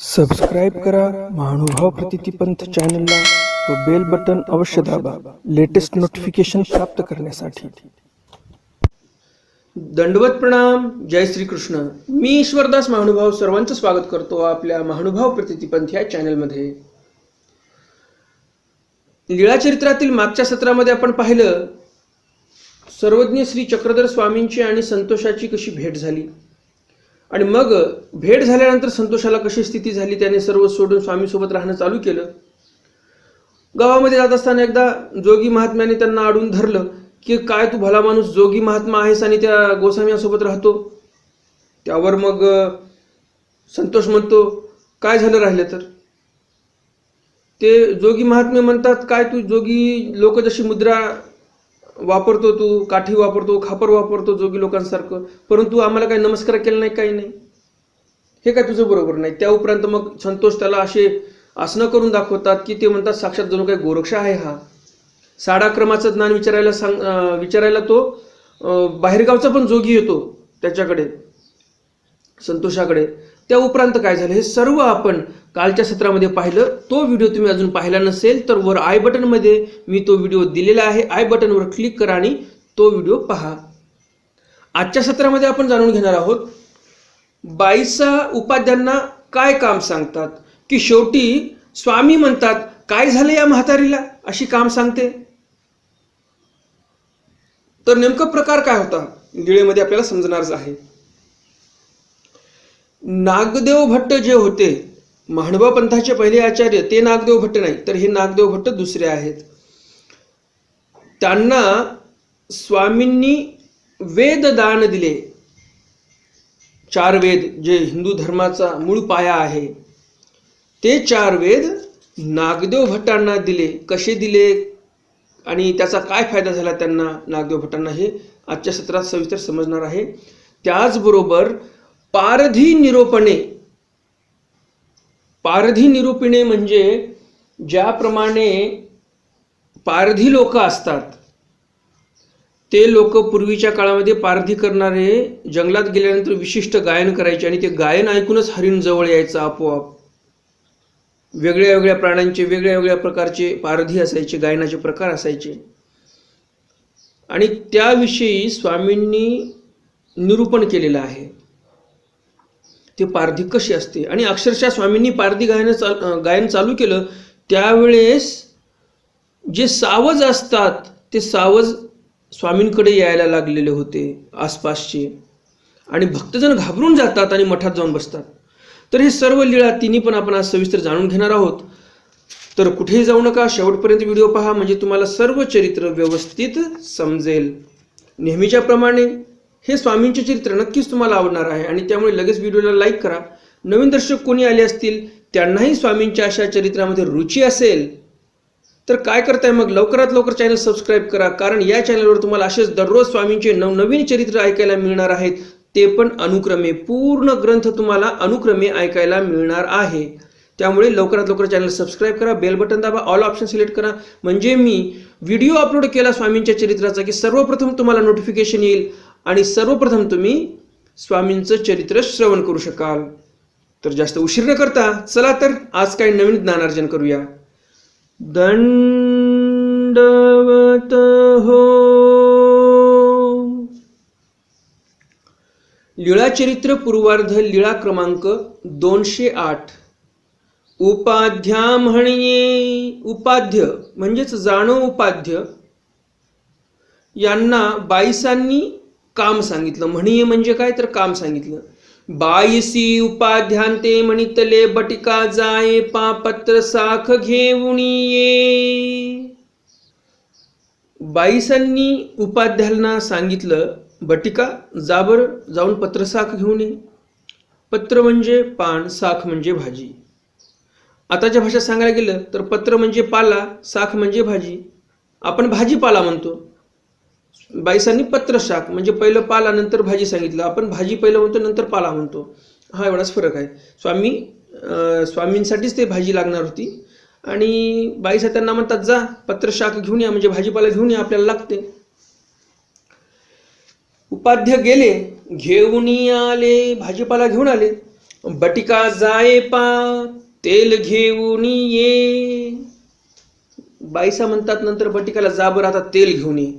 Subscribe करा महानुभाव प्रतितीपंथ चॅनलला व बेल बटन अवश्य दाबा लेटेस्ट नोटिफिकेशन प्राप्त करण्यासाठी. दंडवत प्रणाम जय श्री कृष्ण मी ईश्वरदास महानुभाव सर्वांचं स्वागत करतो आपल्या महानुभाव प्रतितीपंथ या चॅनलमध्ये लीळा चरित्रातील मागच्या सत्रामध्ये आपण पाहिलं सर्वज्ञ श्री चक्रधर स्वामींची आणि संतोषाची कशी भेट झाली. आणि मग भेट झाल्यानंतर संतोषाला कशी स्थिती झाली त्याने सर्व सोडून स्वामीसोबत राहणं चालू केलं. गावामध्ये जात असताना एकदा जोगी महात्म्याने त्यांना आडून धरलं की काय तू भला माणूस जोगी महात्मा आहेस आणि त्या गोस्वामीसोबत राहतो? त्यावर मग संतोष म्हणतो काय झालं राहिलं तर? ते जोगी महात्मे म्हणतात काय तू जोगी लोक जशी मुद्रा वापरतो तू काठी वापरतो खापर वापरतो जोगी लोकांसारखं. परंतु आम्हाला काही नमस्कार केला नाही काही नाही. हे काय तुझं बरोबर नाही. त्या उपरांत मग संतोष त्याला असे आसनं करून दाखवतात की ते म्हणतात साक्षात जणू काही गोरक्ष आहे हा. साडाक्रमाचं ज्ञान विचारायला सांग विचारायला तो बाहेरगावचा पण जोगी येतो त्याच्याकडे संतोषाकडे. त्या उपरांत काय झालं? हे सर्व आपण कालच्या सत्रामध्ये पाहिलं. तो व्हिडिओ तुम्ही अजून पाहिला नसेल तर वर आय बटनमध्ये मी तो व्हिडिओ दिलेला आहे. आय बटनवर क्लिक करा आणि तो व्हिडिओ पहा. आजच्या सत्रामध्ये आपण जाणून घेणार आहोत बाईसा उपाध्यांना काय काम सांगतात? की शेवटी स्वामी म्हणतात काय झालं या म्हातारीला? अशी काम सांगते. तर नेमकं प्रकार काय होता? गिळेमध्ये आपल्याला समजणारच आहे. नागदेव भट्ट जे होते महानुभाव पंथाचे पहिले आचार्य ते नागदेव भट्ट नाही तर हे नागदेव भट्ट दुसरे आहेत. त्यांना स्वामींनी वेद दान दिले. चार वेद जे हिंदू धर्माचा मूळ पाया आहे. ते चार वेद नागदेव भट्टांना दिले. कसे दिले आणि त्याचा काय फायदा झाला त्यांना? नागदेव भट्टांना हे आजच्या सत्रात सविस्तर समजणार आहे. त्याचबरोबर पारधी निरोपणे. पारधी निरूपिणे म्हणजे ज्याप्रमाणे पारधी लोक असतात. ते लोक पूर्वीच्या काळामध्ये पारधी करणारे जंगलात गेल्यानंतर विशिष्ट गायन करायचे आणि ते गायन ऐकूनच हरिण जवळ यायचं आपोआप. वेगळ्या वेगळ्या प्राण्यांचे वेगळ्या वेगळ्या प्रकारचे पारधी असायचे गायनाचे प्रकार असायचे. आणि त्याविषयी स्वामींनी निरूपण केलेलं आहे. ते पारधी कशी असते? आणि अक्षरशः स्वामींनी पारधी गायन चाल गायन चालू केलं. त्यावेळेस जे सावज असतात ते सावज स्वामींकडे यायला लागलेले होते आसपासचे. आणि भक्तजण घाबरून जातात आणि मठात जाऊन बसतात. तर हे सर्व लीळा तिन्ही पण आपण आज सविस्तर जाणून घेणार आहोत. तर कुठेही जाऊ नका शेवटपर्यंत व्हिडिओ पहा म्हणजे तुम्हाला सर्व चरित्र व्यवस्थित समजेल. नेहमीच्याप्रमाणे हे स्वामींचे चरित्र नक्कीच तुम्हाला आवडणार आहे. आणि त्यामुळे लगेच व्हिडिओला लाईक करा. नवीन दर्शक कोणी आले असतील त्यांनाही स्वामींच्या अशा चरित्रामध्ये रुची असेल तर काय करताय मग? लवकरात लवकर चॅनल सबस्क्राईब करा. कारण या चॅनलवर तुम्हाला असेच दररोज स्वामींचे नवनवीन चरित्र ऐकायला मिळणार आहेत. ते पण अनुक्रमे पूर्ण ग्रंथ तुम्हाला अनुक्रमे ऐकायला मिळणार आहे. त्यामुळे लवकरात लवकर चॅनल सबस्क्राईब करा. बेल बटन दाबा ऑल ऑप्शन सिलेक्ट करा. म्हणजे मी व्हिडिओ अपलोड केला स्वामींच्या चरित्राचा की सर्वप्रथम तुम्हाला नोटिफिकेशन येईल. आणि सर्वप्रथम तुम्ही स्वामींचं चरित्र श्रवण करू शकाल. तर जास्त उशीर न करता चला तर आज काही नवीन ज्ञानार्जन करूया. दंडवत हो. लीळा चरित्र पूर्वार्ध लीळा क्रमांक दोनशे आठ. उपाध्या म्हणये उपाध्य म्हणजेच जाणो उपाध्य. यांना बाईसांनी काम सांगितलं. म्हणये म्हणजे काय तर काम सांगितलं. बाईसी उपाध्यांते म्हणितले बटिका जाये पापत्र साख घेऊन ये बाईसांनी उपाध्यायांना सांगितलं बटिका जाबर जाऊन पत्रसाख घेऊन ये. पत्र म्हणजे पान साख म्हणजे भाजी. आताच्या भाषेत सांगायला गेलं तर पत्र म्हणजे पाला साख म्हणजे भाजी. आपण भाजीपाला म्हणतो. बाईसांनी पत्रशाक म्हणजे पहिलं पाला नंतर भाजी सांगितलं. आपण भाजी पहिलं म्हणतो नंतर पाला म्हणतो. हा एवढाच फरक आहे. स्वामी स्वामींसाठीच ते भाजी लागणार होती. आणि बाईसा त्यांना म्हणतात जा पत्रशाक घेऊन या म्हणजे भाजीपाला घेऊन या आपल्याला लागते. उपाध्य गेले घेऊन आले भाजीपाला घेऊन आले. बटिका जाये पा तेल घेऊन ये. बाईसा म्हणतात नंतर बटिकाला जाबर आता तेल घेऊन ये.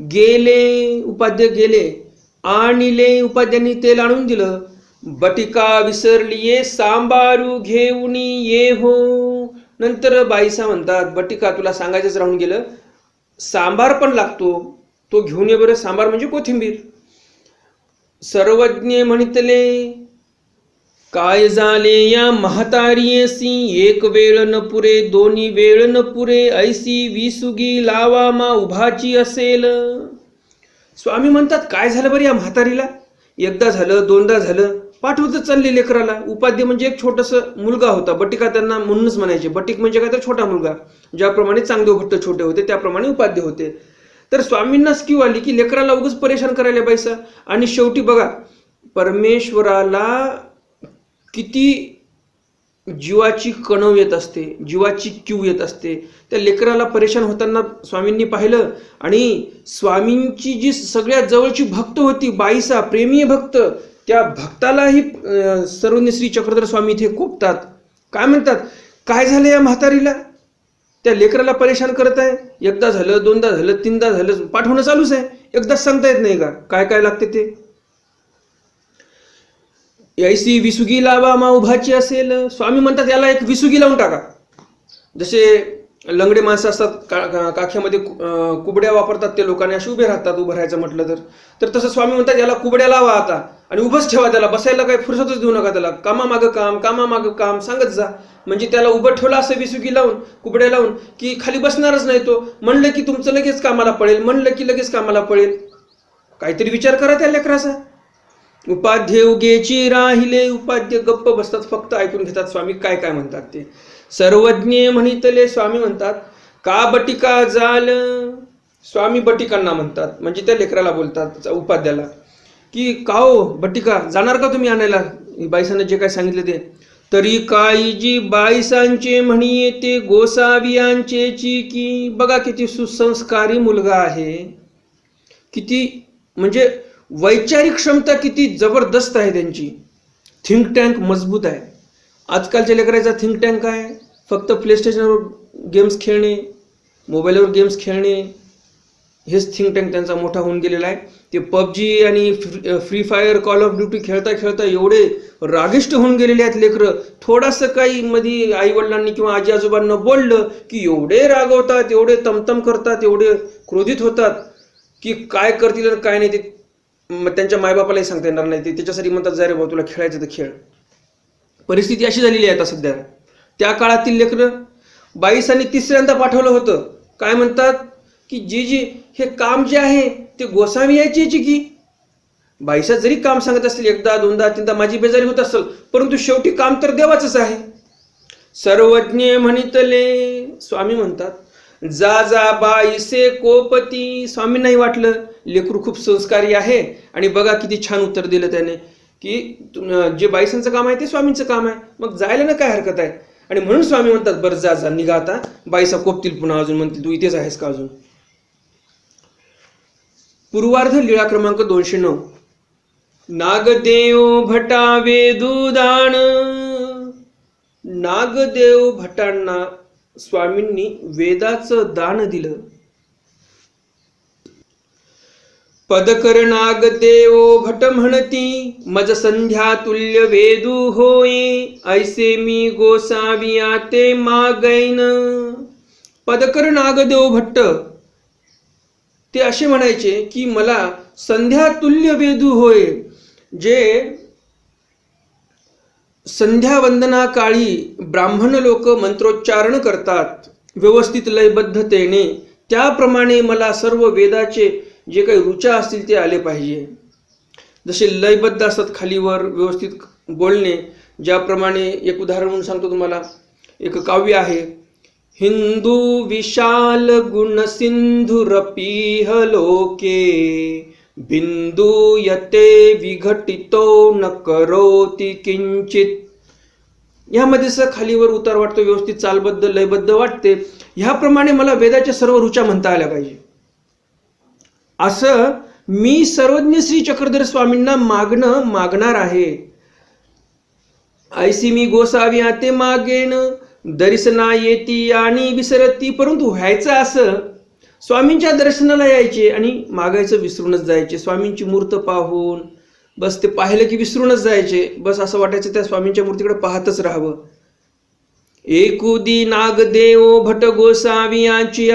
गेले उपाध्याय गेले आणले उपाध्यांनी तेल आणून दिलं. बटिका विसरलीये सांबारू घेऊन ये हो. नंतर बाईसा म्हणतात बटिका तुला सांगायचंच राहून गेलं. सांबार पण लागतो. तो घेऊन ये बरं. सांबार म्हणजे कोथिंबीर. सर्वज्ञ म्हणितले काय झाले या म्हातारीयसी एक वेळ न पुरे दोन्ही वेळ न पुरे ऐसी विसुगी लावा मा उभाची असेल. स्वामी म्हणतात काय झालं बरं या म्हातारीला? एकदा झालं दोनदा झालं. पाठवतच चालले लेकराला. उपाध्य म्हणजे एक छोटस मुलगा होता. बटिका त्यांना म्हणूनच म्हणायचे. बटिक म्हणजे काय? तर छोटा मुलगा. ज्याप्रमाणे चांगदेव भट्ट छोटे होते त्याप्रमाणे उपाध्य होते. तर स्वामींना स्कीव आली की लेकराला उगच परेशान करायला पाहिजे. आणि शेवटी बघा परमेश्वराला किती जीवाची कणव येत असते जीवाची क्यू येत असते. त्या लेकराला परेशान होताना स्वामींनी पाहिलं आणि स्वामींची जी सगळ्यात जवळची भक्त होती बाईसा प्रेमी भक्त त्या भक्तालाही सर्वज्ञ श्री चक्रधर स्वामी इथे कोपतात. काय म्हणतात? काय झालं या म्हातारीला? त्या लेकराला परेशान करत आहे? एकदा झालं दोनदा झालं तीनदा झालं पाठवणं चालूच आहे. एकदाच सांगता येत नाही का? काय काय लागते ते? यायची विसुगी लावा मा उभाची असेल. स्वामी म्हणतात याला एक विसुगी लावून टाका. जसे लंगडे माणसं असतात का काख्यामध्ये कुबड्या वापरतात ते लोकांनी असे उभे राहतात उभं राहायचं म्हटलं तर. तर तसं स्वामी म्हणतात याला कुबड्या लावा आता आणि उभंच ठेवा त्याला. बसायला काही फुरसतच देऊ नका त्याला. कामामागं काम कामामागं काम सांगत जा. म्हणजे त्याला उभं ठेवलं असं विसुगी लावून कुबड्या लावून की खाली बसणारच नाही तो. म्हणलं की तुमचं लगेच कामाला पडेल म्हणलं की लगेच कामाला पडेल काहीतरी विचार करा त्या लेकराचा. उपाध्य उगेची राहिले उपाध्य गप्प बसतात फक्त ऐकून घेतात स्वामी काय काय म्हणतात ते? सर्वज्ञ म्हणितले स्वामी म्हणतात का बटिका जाल? स्वामी बटिकांना म्हणतात म्हणजे त्या लेकराला बोलतात उपाध्याला की का हो बटिका जाणार का तुम्ही आणायला? बाईसानं जे काय सांगितले ते तरी काळजी बाईसांचे म्हणी ते गोसावियांचे ची की बघा किती सुसंस्कारी मुलगा आहे. किती म्हणजे वैचारिक क्षमता किती जबरदस्त आहे त्यांची. थिंक टँक मजबूत आहे. आजकालच्या लेकराचा थिंक टँक काय? फक्त प्ले स्टेशनवर गेम्स खेळणे मोबाईलवर गेम्स खेळणे हेच थिंक टँक त्यांचा मोठा होऊन गेलेला आहे. ते पबजी आणि free fire call of duty खेळता खेळता एवढे रागिष्ट होऊन गेलेले आहेत लेकरं. थोडंसं काही मध्ये आईवडिलांनी किंवा आजी आजोबांना बोललं की एवढे रागवतात एवढे तमतम करतात एवढे क्रोधित होतात की काय करतील आणि काय नाही ते मग त्यांच्या मायबापालाही सांगता येणार नाही. ते त्याच्यासाठी म्हणतात जा रे भाऊ तुला खेळायचं तर खेळ. परिस्थिती अशी झालेली आहे आता सध्या. त्या काळातील लेकरं बाईसांनी तिसऱ्यांदा पाठवलं होतं. काय म्हणतात? की जी जी हे काम जे आहे ते गोसावी यायची याची की? बाईसा जरी काम सांगत असतील एकदा दोनदा तीनदा माझी बेजारी होत असेल परंतु शेवटी काम तर देवाचंच आहे. सर्वज्ञ म्हणितले स्वामी म्हणतात जा जा बाईसे कोपती. स्वामींनाही वाटलं लेकरू खूप संस्कारी आहे. आणि बघा किती छान उत्तर दिलं त्याने की जे बाईसांचं काम आहे ते स्वामींचं काम आहे. मग जायला ना काय हरकत आहे? आणि म्हणून स्वामी म्हणतात बरं जा जा निघा आता. बाईसा कोपतील पुन्हा अजून म्हणतील तू इथेच आहेस का अजून? पूर्वार्ध लीळा क्रमांक दोनशे नऊ. नागदेव भटा वेदुदान नागदेव भटांना स्वामींनी वेदाचं दान दिलं. पदकर नागदेव भट म्हणती मज संध्या तुल्य वेदू होय ऐसे मी गोसाविया ते मागैन. पदकर नागदेव भट्ट ते असे म्हणायचे की मला संध्या तुल्य वेदू होय जे संध्या वंदना काळी ब्राह्मण लोक मंत्रोच्चारण करतात व्यवस्थित लयबद्धतेने. त्याप्रमाणे मला सर्व वेदाचे जे काही रुचा असतील ते आले पाहिजे. जसे लयबद्ध असतात खालीवर व्यवस्थित बोलणे ज्याप्रमाणे एक उदाहरण म्हणून सांगतो तुम्हाला. एक काव्य आहे. हिंदू विशाल गुण सिंधुरपीह लोके बिंदू यते विघटितो न करोति किंचित. यामध्ये सर खालीवर उतार वाटतो व्यवस्थित चालबद्ध लयबद्ध वाटते ह्याप्रमाणे मला वेदाच्या सर्व रुचा म्हणता आल्या पाहिजे. असं मी सर्वज्ञ श्री चक्रधर स्वामींना मागणं मागणार आहे. ऐसी मी गोसावी ते मागेन दर्शना येती आणि विसरती परंतु व्हायचं असं स्वामींच्या दर्शनाला यायचे आणि मागायचं विसरूनच जायचे. स्वामींची मूर्त पाहून बस ते पाहिलं की विसरूनच जायचे. बस असं वाटायचं त्या स्वामींच्या मूर्तीकडे पाहतच राहावं. एकुदी नागदेव भट गोसावी यांची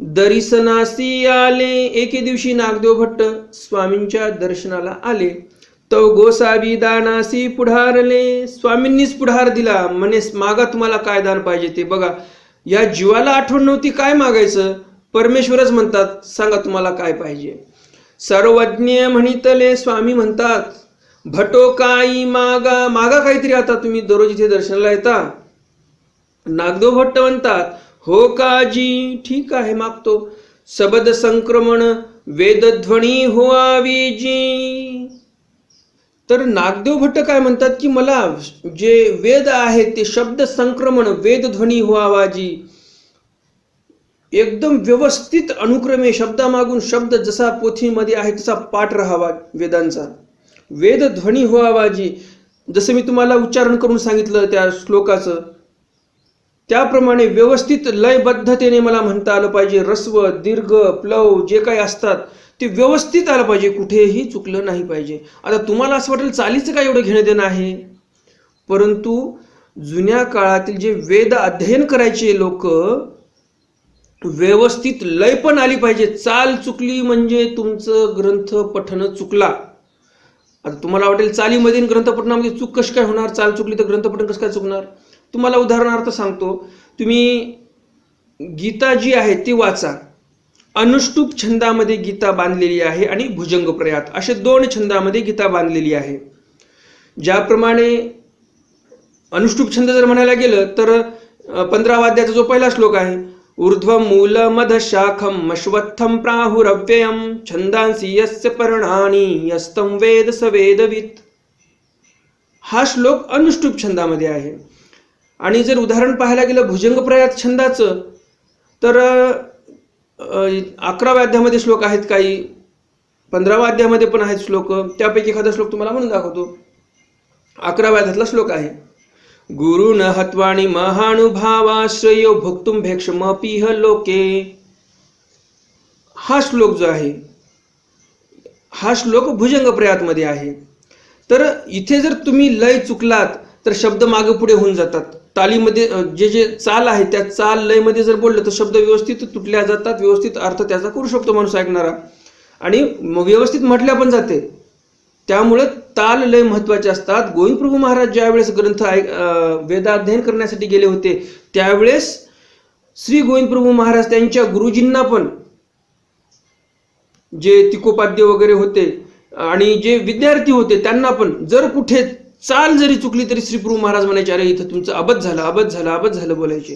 आद दर्शनासी आले. एके दिवशी नागदेव भट्ट स्वामींच्या दर्शनाला आले. तो गोसावी दानासी पुढारले. स्वामींनीच पुढार दिला. म्हणे मागा तुम्हाला काय दान पाहिजे ते बघा. या जीवाला आठवण नव्हती काय मागायचं? परमेश्वरच म्हणतात सांगा तुम्हाला काय पाहिजे. सर्वज्ञ म्हणितले स्वामी म्हणतात भटो काही मागा. मागा काहीतरी आता तुम्ही दररोज इथे दर्शनाला येता. नागदेव भट्ट म्हणतात हो काजी ठीक आहे मागतो. सबद संक्रमण वेदध्वनी हो जी. तर नागदेव भट्ट काय म्हणतात की मला जे वेद आहेत ते शब्द संक्रमण वेदध्वनी व्हावाजी एकदम व्यवस्थित अनुक्रमे शब्दामागून शब्द जसा पोथीमध्ये आहे तसा पाठ राहावा वेदांचा. वेद ध्वनी व्हावाजी जसं मी तुम्हाला उच्चारण करून सांगितलं त्या श्लोकाचं. त्याप्रमाणे व्यवस्थित लयबद्धतेने मला म्हणता आलं पाहिजे. रस्व दीर्घ प्लव जे काही असतात ते व्यवस्थित आलं पाहिजे. कुठेही चुकलं नाही पाहिजे. आता तुम्हाला असं वाटेल चालीचं काय एवढं घेणं देणं आहे? परंतु जुन्या काळातील जे वेद अध्ययन करायचे लोक व्यवस्थित लय पण आली पाहिजे. चाल चुकली म्हणजे तुमचं ग्रंथ पठण चुकला. आता तुम्हाला वाटेल चालीमधील ग्रंथपठनामध्ये ग्रंथपठणामध्ये चूक कशी काय होणार? चाल चुकली तर ग्रंथपठण कसं काय चुकणार? तुम्हाला उदाहरणार्थ सांगतो तुम्ही गीता जी आहे ती वाचा. अनुष्टुप छंदामध्ये गीता बांधलेली आहे आणि भुजंग प्रयात असे दोन छंदामध्ये गीता बांधलेली आहे. ज्याप्रमाणे अनुष्टुप छंद जर म्हणायला गेलं तर पंधरा वाद्याचा जो पहिला श्लोक आहे ऊर्ध्व मूल मध शाखम अश्वत्थम प्राहुरव्ययम छंदांसी यस्य पर्णानी यस्तम वेद सवेदवित हा श्लोक अनुष्टुप छंदामध्ये आहे. आणि जर उदाहरण पाहायला गेलं भुजंग प्रयात छंदाचं तर अकराव्या अध्यामध्ये श्लोक आहेत काही. पंधराव्या अध्यामध्ये पण आहेत श्लोक. त्यापैकी एखादा श्लोक तुम्हाला म्हणून दाखवतो. अकराव्या अध्यातला श्लोक आहे. गुरु न हत्वाणी महानुभावाश्रयो भोक्तुम भेक्षमपिह लोके. हा श्लोक जो आहे हा श्लोक भुजंग प्रयातमध्ये आहे. तर इथे जर तुम्ही लय चुकलात तर शब्द मागे पुढे होऊन जातात. तालीमध्ये जे जे चाल आहे त्या चाल लयमध्ये जर बोललं तर शब्द व्यवस्थित तुटल्या जातात व्यवस्थित अर्थ त्याचा करू शकतो माणूस ऐकणारा. आणि व्यवस्थित म्हटल्या पण जाते. त्यामुळे ताल लय महत्त्वाचे असतात. गोविंद प्रभू महाराज ज्यावेळेस ग्रंथ ऐक वेदाध्ययन करण्यासाठी गेले होते त्यावेळेस श्री गोविंद प्रभू महाराज त्यांच्या गुरुजींना पण जे तिकोपाद्य वगैरे होते आणि जे विद्यार्थी होते त्यांना पण जर कुठे चाल जरी चुकली तरी श्रीप्रभू महाराज म्हणायचे अरे इथं तुमचं अबध झालं अबध झालं अबध झालं बोलायचे.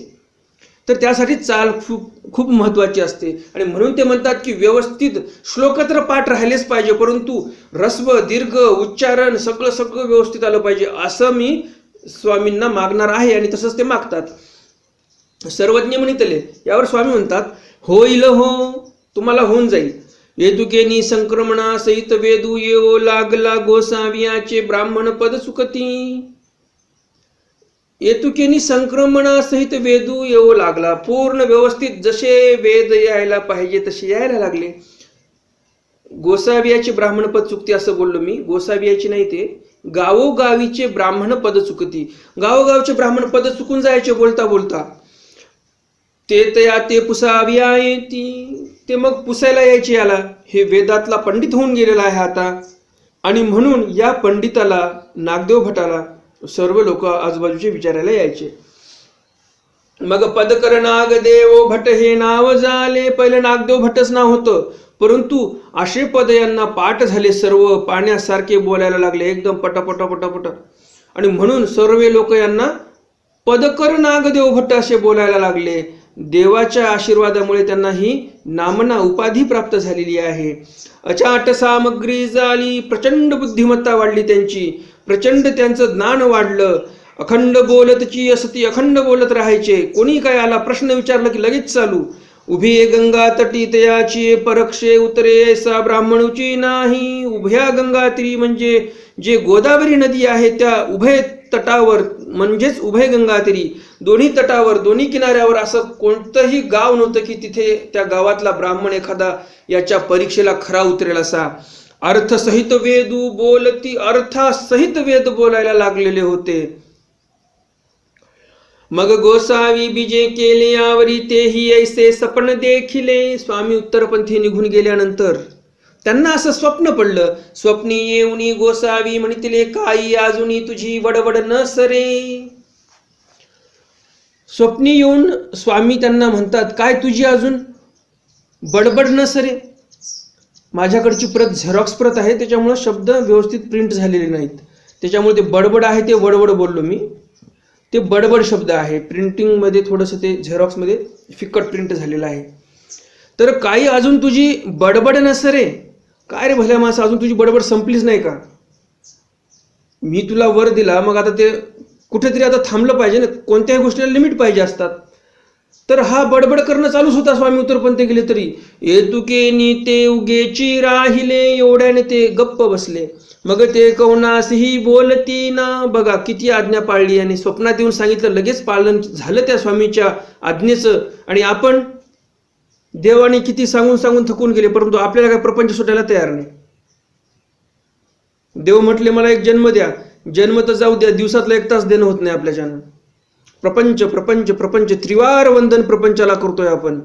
तर त्यासाठी चाल खूप खूप महत्वाची असते. आणि म्हणून ते म्हणतात की व्यवस्थित श्लोक तर पाठ राहिलेच पाहिजे परंतु रस्व दीर्घ उच्चारण सगळं सगळं व्यवस्थित आलं पाहिजे असं मी स्वामींना मागणार आहे आणि तसंच ते मागतात. सर्वज्ञ म्हणितले यावर स्वामी म्हणतात होईल हो तुम्हाला होऊन जाईल. येदुकेनी संक्रमणा सहित वेदू येवो लागला गोसावियाचे ब्राह्मण पद सुखती. येतुकेनी संक्रमणासहित वेदू येऊ लागला. पूर्ण व्यवस्थित जसे वेद यायला पाहिजे तसे यायला लागले. गोसावियाचे ब्राह्मण पद चुकते असं बोललो मी. गोसावियाची नाही ते. गावोगावीचे ब्राह्मण पद चुकती. गावोगावचे ब्राह्मण पद चुकून जायचे बोलता बोलता. ते तया ते पुसाविया येती. ते मग पुसायला यायचे याला. हे वेदातला पंडित होऊन गेलेला आहे आता. आणि म्हणून या पंडिताला नागदेव भटाला सर्व लोक आजूबाजूचे विचारायला यायचे. मग पदकर नागदेव भट हे नाव झाले. पहिलं नागदेव भटच नाव होतं. परंतु असे पद यांना पाठ झाले सर्व. पाण्यासारखे बोलायला लागले. एकदम पटापटा पटापट. आणि म्हणून सर्व लोक यांना पदकर नागदेव भट्ट असे बोलायला लागले. देवाच्या आशीर्वादामुळे त्यांना ही नामना उपाधी प्राप्त झालेली आहे. अचाट सामग्री झाली प्रचंड बुद्धिमत्ता वाढली त्यांची. प्रचंड त्यांचं ज्ञान वाढलं. अखंड बोलतची असती अखंड बोलत राहायचे. कोणी काय आला प्रश्न विचारला की लगेच चालू. उभी गंगा तटी तयाची परक्षे उतरे ऐसा ब्राह्मणुची नाही. उभ्या गंगा तीरी म्हणजे जे गोदावरी नदी आहे त्या उभय तटावर म्हणजेच उभय गंगातीरी दोन्ही तटावर दोन्ही किनाऱ्यावर असं कोणतंही गाव नव्हतं की तिथे त्या गावातला ब्राह्मण एखादा याच्या परीक्षेला खरा उतरेल असा. अर्थसहित वेदू बोलती अर्थासहित वेद बोलायला लागलेले होते. मग गोसावी बीजे केले यावरी तेही ऐसे सपन देखिले. स्वामी उत्तरपंथी निघून गेल्यानंतर त्यांना असं स्वप्न पडलं. स्वप्नी येऊनी गोसावी म्हणतील काही अजूनही तुझी वडवड न सरे. स्वप्नी येऊन स्वामी त्यांना म्हणतात काय तुझी अजून बडबड न सरे? माझ्याकडची प्रत झेरॉक्स प्रत आहे त्याच्यामुळं शब्द व्यवस्थित प्रिंट झालेले नाहीत. त्याच्यामुळे ते बडबड आहे ते वडवड बोललो मी. ते बडबड शब्द आहे. प्रिंटिंगमध्ये थोडंसं ते झेरॉक्समध्ये फिकट प्रिंट झालेलं आहे. तर काही अजून तुझी बडबड नसरे काय रे भल्या माणसं अजून तुझी बडबड संपलीच नाही का? मी तुला वर दिला मग आता ते कुठेतरी आता थांबलं पाहिजे ना कोणत्याही गोष्टीला लिमिट पाहिजे असतात. तर हा बडबड करणं चालूच होता स्वामी उत्तरपंत गेले तरी. येतुके नीते उगेची राहिले एवढ्याने ते गप्प बसले. मग ते कौनासही बोलती ना बघा किती आज्ञा पाळली आणि स्वप्नात येऊन सांगितलं लगेच पालन झालं त्या स्वामीच्या आज्ञेचं. आणि आपण देवाने किती सांगून सांगून थकून गेले परंतु आपल्याला काय प्रपंच सुटायला तयार नाही. देव म्हटले मला एक जन्म द्या. जन्म तर जाऊ द्या दिवसातला एक तास देणं होत नाही आपल्याच्यानं प्रपंच प्रपंच प्रपंच त्रिवार वंदन प्रपंचाला करतोय आपण.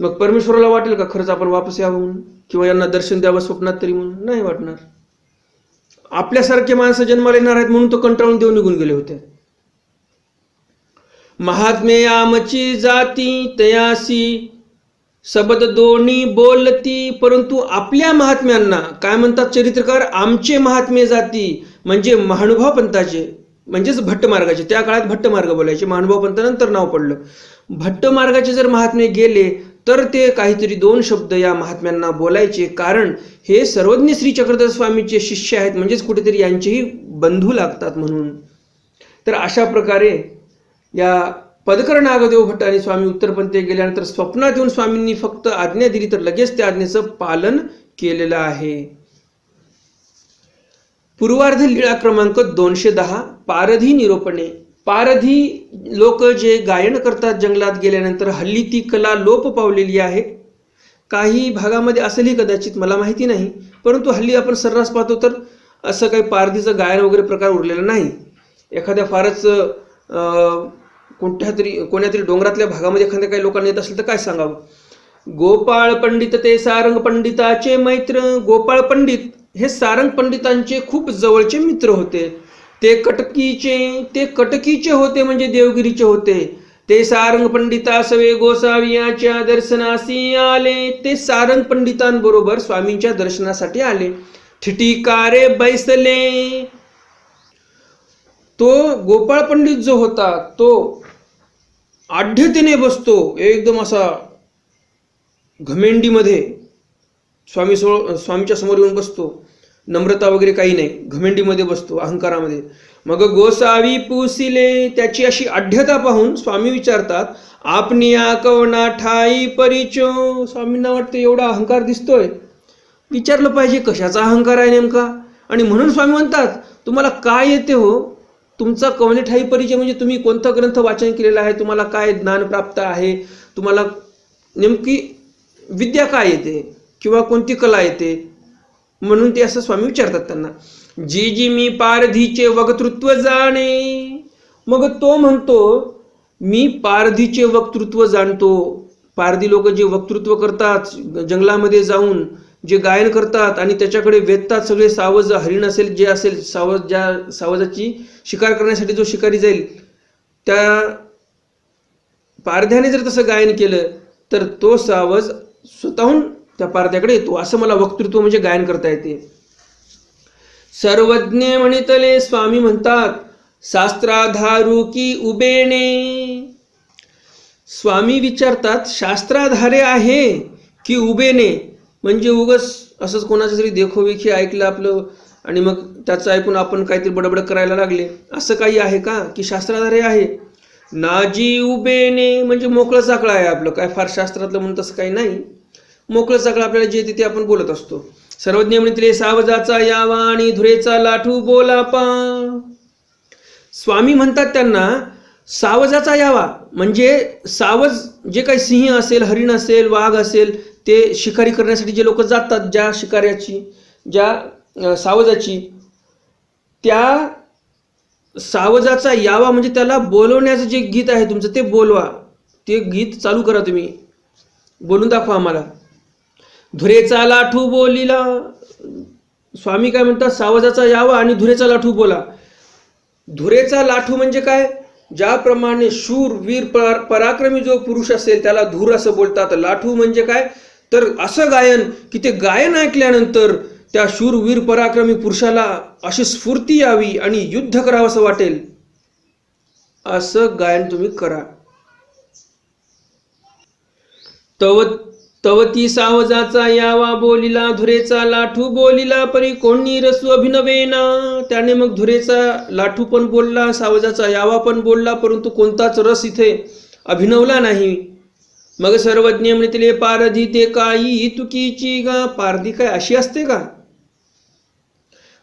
मग परमेश्वराला वाटेल का खरंच आपण वापस यावं म्हणून? किंवा यांना दर्शन द्यावं स्वप्नात तरी म्हणून? नाही वाटणार. आपल्यासारखे माणसं जन्माला येणार आहेत म्हणून तो कंटाळून देऊन निघून गेले होते. महात्मे आमची जाती तयासी. सबद दोन्ही बोलती परंतु आपल्या महात्म्यांना काय म्हणतात चरित्रकार? आमचे महात्मे जाती म्हणजे महानुभाव पंथाचे म्हणजेच भट्ट मार्गाचे त्या काळात भट्ट मार्ग बोलायचे. महानुभाव पंथानंतर नाव पडलं. भट्ट मार्गाचे जर महात्मे गेले तर ते काहीतरी दोन शब्द या महात्म्यांना बोलायचे. कारण हे सर्वज्ञ श्री चक्रधर स्वामीचे शिष्य आहेत. म्हणजेच कुठेतरी यांचेही बंधू लागतात म्हणून. तर अशा प्रकारे या पदकर नागदेव भट्ट आणि स्वामी उत्तरपंथी गेल्यानंतर स्वप्नात येऊन स्वामींनी फक्त आज्ञा दिली तर लगेच त्या आज्ञेचं पालन केलेलं आहे. पूर्वार्ध लीळा क्रमांक दोनशे दहा पारधी निरोपणे. पारधी लोक जे गायन करतात जंगलात गेल्यानंतर हल्ली ती कला लोप पावलेली आहे. काही भागामध्ये असेलही कदाचित मला माहिती नाही परंतु हल्ली आपण सर्रास पाहतो तर असं काही पारधीचं गायन वगैरे प्रकार उरलेला नाही. एखाद्या फारच कोणत्या तरी कोण्या तरी डोंगरातल्या भागामध्ये एखाद्या काही लोकांना येत असेल तर काय सांगावं? गोपाळ पंडित ते सारंग पंडिताचे मैत्र गोपाळ पंडित हे सारंग पंडितांचे खूप जवळचे मित्र होते. ते कटकीचे ते कटकीचे होते म्हणजे देवगिरीचे होते. ते सारंग पंडिता सवे गोसावियाच्या दर्शनासी आले. ते सारंग पंडितांबरोबर स्वामींच्या दर्शनासाठी आले. ठिटिकारे बैसले. तो गोपाळ पंडित जो होता तो आढ्यतेने बसतो. एकदम असा घमेंडीमध्ये स्वामी सो स्वामीच्या समोर येऊन बसतो. नम्रता वगैरे काही नाही. घमेंडीमध्ये बसतो अहंकारामध्ये. मग गोसावी पुसिले त्याची अशी आढ्यता पाहून स्वामी विचारतात आपनी कवना ठाई परिचो? स्वामींना वाटतं एवढा अहंकार दिसतोय. विचारलं पाहिजे कशाचा अहंकार आहे नेमका? आणि म्हणून स्वामी म्हणतात तुम्हाला काय येते हो? तुमचा कवनेठाई परिचय म्हणजे तुम्ही कोणता ग्रंथ वाचन केलेला आहे? तुम्हाला काय ज्ञान प्राप्त आहे? तुम्हाला नेमकी विद्या काय येते? किंवा कोणती कला येते? म्हणून ते असं स्वामी विचारतात त्यांना. जी जी मी पारधीचे वक्तृत्व जाणे. मग तो म्हणतो मी पारधीचे वक्तृत्व जाणतो. पारधी लोक जे वक्तृत्व करतात जंगलामध्ये जाऊन जे गायन करतात आणि त्याच्याकडे वेधतात सगळे सावज हरिण असेल जे असेल सावज ज्या सावजाची शिकार करण्यासाठी जो शिकारी जाईल त्या पारध्याने जर तसं गायन केलं तर तो सावज स्वतःहून त्या पारध्याकडे येतो. असं मला वक्तृत्व म्हणजे गायन करता येते. सर्वज्ञ म्हणितले स्वामी म्हणतात शास्त्राधारू की उबेणे. स्वामी विचारतात शास्त्राधारे आहे की उबेने म्हणजे उगस असंच कोणाचं तरी देखोविखी ऐकलं आपलं आणि मग त्याचं ऐकून आपण काहीतरी बडबड करायला लागले. असं काही आहे का? की शास्त्राधारे आहे? नाजी उबेने म्हणजे मोकळं चाकळं आहे आपलं. काय फार शास्त्रातलं म्हणून तसं काही नाही. मोकळं चाकळं आपल्याला जे तिथे आपण बोलत असतो. सर्वज्ञ म्हणतील सावजाचा यावा आणि धुरेचा लाठू बोलापा स्वामी म्हणतात त्यांना सावजाचा यावा. म्हणजे सावज जे काही सिंह असेल हरिण असेल वाघ असेल ते शिकारी करण्यासाठी जे लोक जातात ज्या शिकाऱ्याची ज्या सावजाची त्या सावजाचा यावा म्हणजे त्याला बोलवण्याचं जे गीत आहे तुमचं ते बोलवा. ते गीत चालू करा तुम्ही. बोलून दाखवा आम्हाला. धुरेचा लाठू बोलिला. स्वामी काय म्हणतात? सावजाचा यावा आणि धुरेचा लाठू बोला. धुरेचा लाठू म्हणजे काय? ज्याप्रमाणे शूर वीर पराक्रमी जो पुरुष असेल त्याला धूर असं बोलतात. लाठू म्हणजे काय? तर असं गायन की ते गायन ऐकल्यानंतर त्या शूरवीर पराक्रमी पुरुषाला अशी स्फूर्ती यावी आणि युद्ध करावं असं वाटेल. असं गायन तुम्ही करा. तव तवती सावजाचा यावा बोलिला धुरेचा लाठू बोलिला परी कोणी रसू अभिनवेना त्याने मग धुरेचा लाठू पण बोलला सावजाचा यावा पण बोलला परंतु कोणताच रस इथे अभिनवला नाही. मग सर्वज्ञ म्हणते पारधी ते काही तुकीची गा पारधी काय अशी असते का?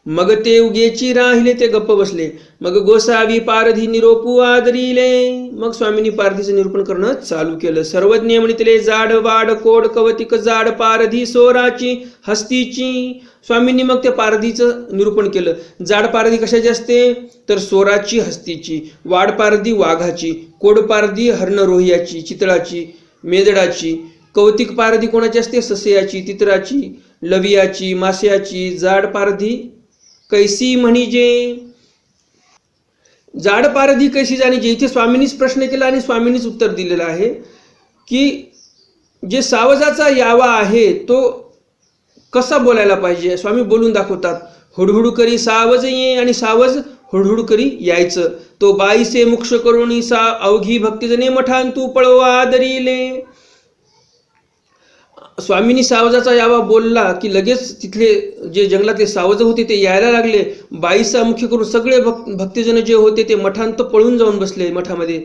मग ते उगेची राहिले ते गप्प बसले. मग गोसावी पारधी निरोपू आदरिले. मग स्वामींनी पारधीचं निरूपण करणं चालू केलं. सर्वज्ञ म्हणितले जाड वाड कोड कवतिक जाड पारधी सोराची हस्तीची. स्वामींनी मग त्या पारधीचं निरूपण केलं. जाड पारधी कशाची असते? तर सोराची हस्तीची. वाड पारधी वाघाची. कोड पारधी हरणरोहियाची चितळाची. मेदडाची कौतिक पारधी कोणाची असते? सस्याची तित्राची लवियाची मास्याची जाड पारधी कैसी म्हणजे जाड पारधी कैसी जाणीची इथे स्वामींनीच प्रश्न केला आणि स्वामींनीच उत्तर दिलेलं आहे की जे सावजाचा यावा आहे तो कसा बोलायला पाहिजे? स्वामी बोलून दाखवतात हुडहुड करी सावज ये आणि सावज हुडहुड करी यायचं. तो बाईसे मुक्ष करून अवघी भक्तिजने मठान तू पळवा आदरिले. स्वामींनी सावजाचा यावा बोलला की लगेच तिथले जे जंगलातले सावज होते ते यायला लागले. बाईसा मुख्य करून सगळे भक्त भक्तजन जे होते ते मठांत पळून जाऊन बसले मठामध्ये.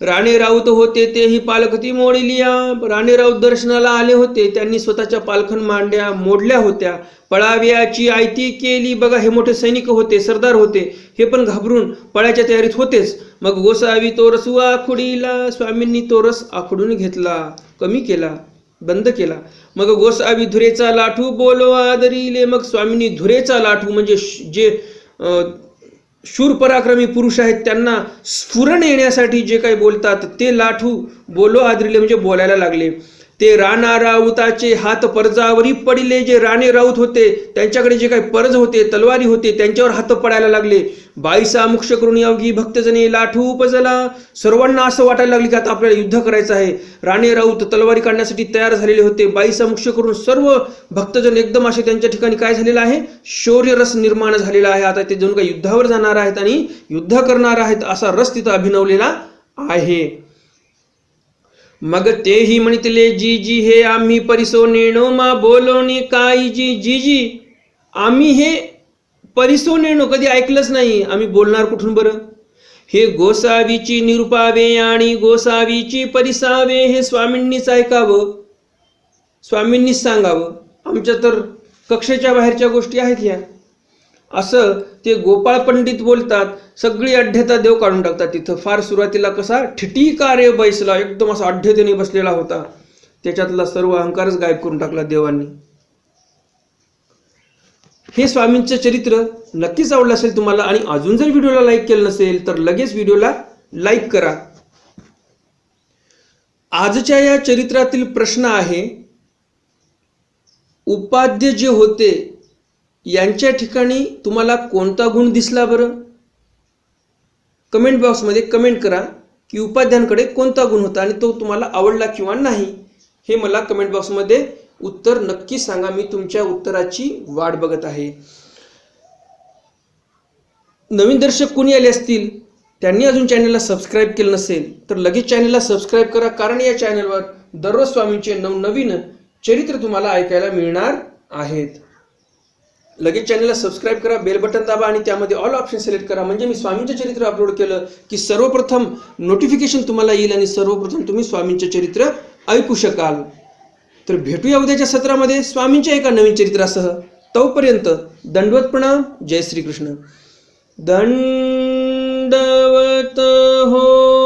राणे राऊत होते तेही पालखती मोडलिया. राणे राऊत दर्शनाला आले होते त्यांनी स्वतःच्या पालखन मांड्या मोडल्या होत्या. पळाव्याची आयती केली. बघा हे मोठे सैनिक होते सरदार होते. हे पण घाबरून पळायच्या तयारीत होतेच. मग गोसावी तो रस आखुडीला स्वामींनी तो रस आखडून घेतला कमी केला बंद केला. मग गोसावी धुरेचा लाठू बोलवा आदरीले. मग स्वामींनी धुरेचा लाठू म्हणजे श- जे शूर पराक्रमी पुरुष आहेत त्यांना स्फुरण येण्यासाठी जे काही बोलतात ते लाठू बोलो आदरिले म्हणजे बोलायला लागले. ते राणा राऊताचे हात परजावरी पडले जे राणे राऊत होते त्यांच्याकडे जे काही परज होते तलवारी होते त्यांच्यावर हात पडायला लागले. बाईसा मुक्ष करून अवघी भक्तजने लाठू उपजला. सर्वांना असं वाटायला लागले की आता आपल्याला युद्ध करायचं आहे. राणे राऊत तलवारी काढण्यासाठी तयार झालेले होते. बाईसा मुक्ष करून सर्व भक्तजन एकदम असे त्यांच्या ठिकाणी काय झालेलं आहे? शौर्यरस निर्माण झालेला आहे. आता ते जणू काही युद्धावर जाणार आहेत आणि युद्ध करणार आहेत असा रस तिथं अभिनवलेला आहे. मग तेही म्हणितले जी जी हे आम्ही परिसो नेणो मा बोलोनी काय जी जी जी आम्ही हे परिसो नेणो कधी ऐकलंच नाही. आम्ही बोलणार कुठून बरं? हे गोसावीची निरुपावे आणि गोसावीची परिसावे हे स्वामींनीच ऐकावं. स्वामींनीच सांगावं. आमच्या तर कक्षेच्या बाहेरच्या गोष्टी आहेत ह्या असं ते गोपाळ पंडित बोलतात सगळी अढ्यता देव काढून टाकतात तिथं. फार सुरुवातीला कसा ठिटीका कार्य बैसला एकदम असा अढ्यतेने बसलेला होता. त्याच्यातला सर्व अहंकारच गायब करून टाकला देवांनी. हे स्वामींचं चरित्र नक्कीच आवडलं असेल तुम्हाला आणि अजून जर व्हिडिओला लाईक केलं नसेल तर लगेच व्हिडिओला लाईक करा. आजच्या या चरित्रातील प्रश्न आहे उपाध्य जे होते यांच्या ठिकाणी तुम्हाला कोणता गुण दिसला बरं? कमेंट बॉक्समध्ये कमेंट करा की उपाध्यांकडे कोणता गुण होता आणि तो तुम्हाला आवडला किंवा नाही हे मला कमेंट बॉक्समध्ये उत्तर नक्की सांगा. मी तुमच्या उत्तराची वाट बघत आहे. नवीन दर्शक कोणी आले असतील त्यांनी अजून चॅनलला सबस्क्राईब केलं नसेल तर लगेच चॅनलला सबस्क्राईब करा. कारण या चॅनलवर दररोज स्वामींचे नवनवीन चरित्र तुम्हाला ऐकायला मिळणार आहेत. लगेच चॅनलला सबस्क्राईब करा बेल बटन दाबा आणि त्यामध्ये ऑल ऑप्शन सिलेक्ट करा. म्हणजे मी स्वामींचं चरित्र अपलोड केलं की सर्वप्रथम नोटिफिकेशन तुम्हाला येईल आणि सर्वप्रथम तुम्ही स्वामींचं चरित्र ऐकू शकाल. तर भेटूया उद्याच्या सत्रामध्ये स्वामींच्या एका नवीन चरित्रासह. तोपर्यंत दंडवत प्रणाम. जय श्रीकृष्ण. दंडवत हो.